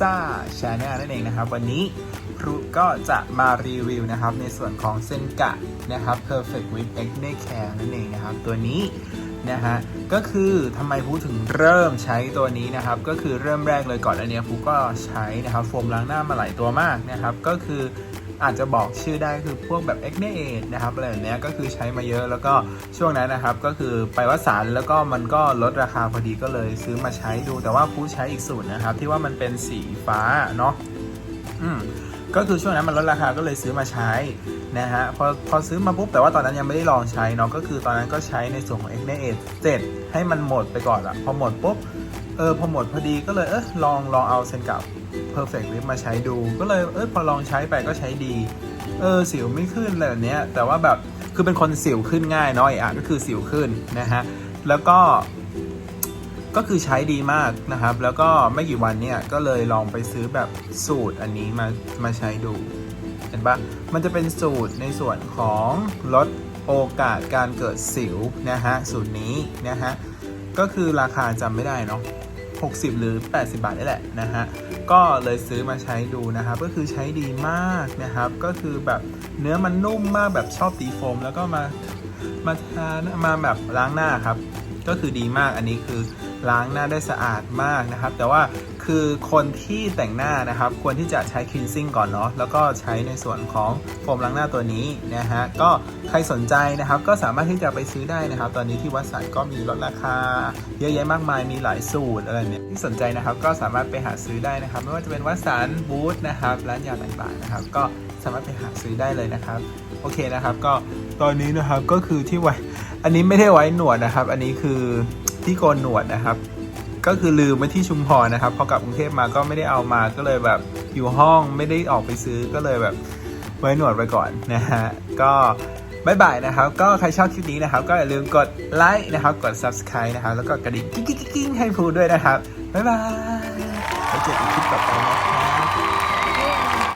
ซ่าชาแนลนั่นเองนะครับ วันนี้ครูก็จะมารีวิวนะครับ ในส่วนของเซนกะนะครับ Perfect with Acne Care นั่นเองนะครับ ตัวนี้นะฮะก็คือทำไมพูถึงเริ่มใช้ตัวนี้นะครับ ก็คือเริ่มแรกเลยก่อนอันนี้ยพูก็ใช้นะครับโฟมล้างหน้ามาหลายตัวมากนะครับ ก็คือ อาจจะบอกชื่อได้คือพวกแบบ Acne Aid นะครับอะไรแบบนี้ก็คือใช้มาเยอะแล้วก็ช่วงนั้นนะครับ ก็คือไปวัสารแล้วก็มันก็ลดราคาพอดีก็เลยซื้อมาใช้ดู แต่ว่าพูใช้อีกสูตรนะครับ ที่ว่ามันเป็นสีฟ้าเนาะอืมก็คือช่วงนั้นมันลดราคาก็เลยซื้อมาใช้นะฮะพอพอซื้อมาปุ๊บแต่ว่าตอนนั้นยังไม่ได้ลองใช้เนาะก็คือตอนนั้นก็ใช้ในส่วนของ x n a 7ให้มันหมดไปก่อนอะพอหมดปุ๊บ เออพอหมดพอดีก็เลยเออลองลองเอาเซนกับ perfect lip มาใช้ดู ก็เลยเออพอลองใช้ไปก็ใช้ดี เออสิวไม่ขึ้นเลยแบบเนี้ยแต่ว่าแบบคือเป็นคนสิวขึ้นง่ายเนาะอีกอะก็คือสิวขึ้นนะฮะแล้วก็ก็คือใช้ดีมากนะครับ แล้วก็ไม่กี่วันเนี่ยก็เลยลองไปซื้อแบบสูตรอันนี้มามาใช้ดู เห็นปะมันจะเป็นสูตรในส่วนของลดโอกาสการเกิดสิวนะฮะสูตรนี้นะฮะก็คือราคาจำไม่ได้เนาะ 60 หรือ 80 บาทนี่แหละนะฮะก็เลยซื้อมาใช้ดูนะครับก็คือใช้ดีมากนะครับ ก็คือแบบเนื้อมันนุ่มมากแบบชอบตีโฟม แล้วก็มามาทามาแบบล้างหน้าครับ ก็คือดีมากอันนี้คือล้างหน้าได้สะอาดมากนะครับ แต่ว่า คือคนที่แต่งหน้านะครับ ควรที่จะใช้คลีนซิ่งก่อนเนาะแล้วก็ใช้ในส่วนของโฟมล้างหน้าตัวนี้นะฮะก็ใครสนใจนะครับ ก็สามารถที่จะไปซื้อได้นะครับ ตอนนี้ที่วัดสันก็มีลดราคา เยอะแยะมากมายมีหลายสูตรอะไรเนี่ยที่สนใจนะครับ ก็สามารถไปหาซื้อได้นะครับ ไม่ว่าจะเป็นวัดสันบูธนะครับร้านยาต่างๆนะครับ ก็สามารถไปหาซื้อได้เลยนะครับโอเคนะครับ ก็ตอนนี้นะครับก็คือที่ไว้ อันนี้ไม่ได้ไว้หนวดนะครับ อันนี้คือที่โกนหนวดนะครับ ก็คือลืมไว้ที่ชุมพรนะครับ พอกลับกรุงเทพมาก็ไม่ได้เอามาก็เลยแบบอยู่ห้องไม่ได้ออกไปซื้อก็เลยแบบไว้หนวดไปก่อนนะฮะ ก็บายบายนะครับ ก็ใครชอบคลิปนี้นะครับ ก็อย่าลืมกดไลค์นะครับ กด subscribe นะครับ แล้วก็กระดิ่งกิ๊งกิ๊งกิ๊งให้พูด้วยนะครับบายบายไว้เจอกันคลิปต่อไปนะครับ